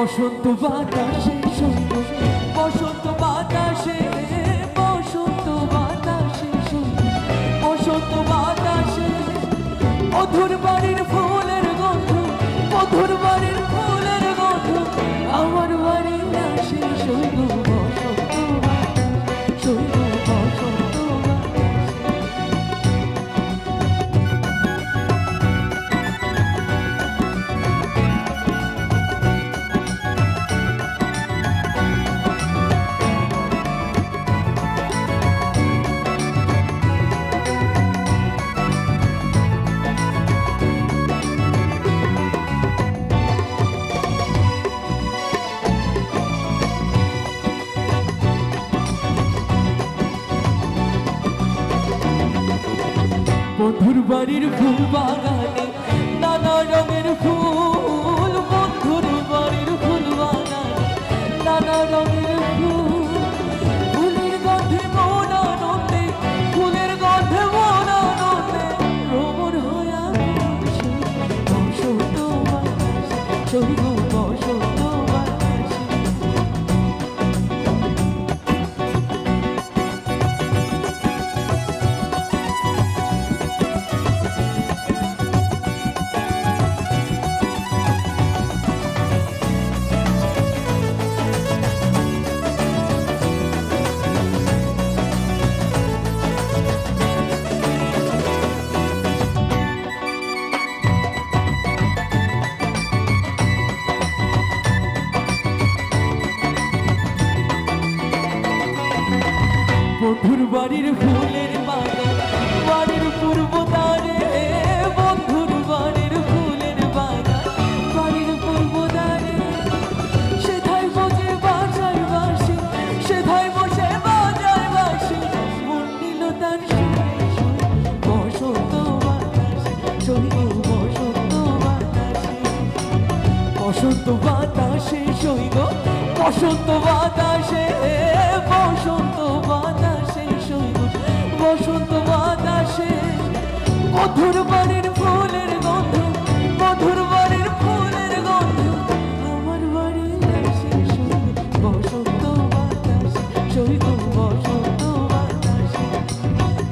বসন্ত বাতাসে শুনব বসন্ত বাতাসে বসন্ত বাতাসে শুনব বসন্ত বাতাসে। মধুর বাড়ির ফুলের গন্ধ মধুর বাড়ির বাড়ির ফুল বাগানে নানা রঙের ফুল, বন্ধুর বাড়ির ফুল বাগানে নানা রঙের ফুল, ফুলের গন্ধে মন আনন্দে, ফুলের গন্ধে মন আনন্দে ভ্রমণ হয়ে বসে বসন্ত বসন্ত বসন্ত বাতাসে শৈব বসন্ত বাতাসে বসন্ত বাতাসে বাতাসে বসন্ত বাতাসে মধুর বাড়ির ফুলের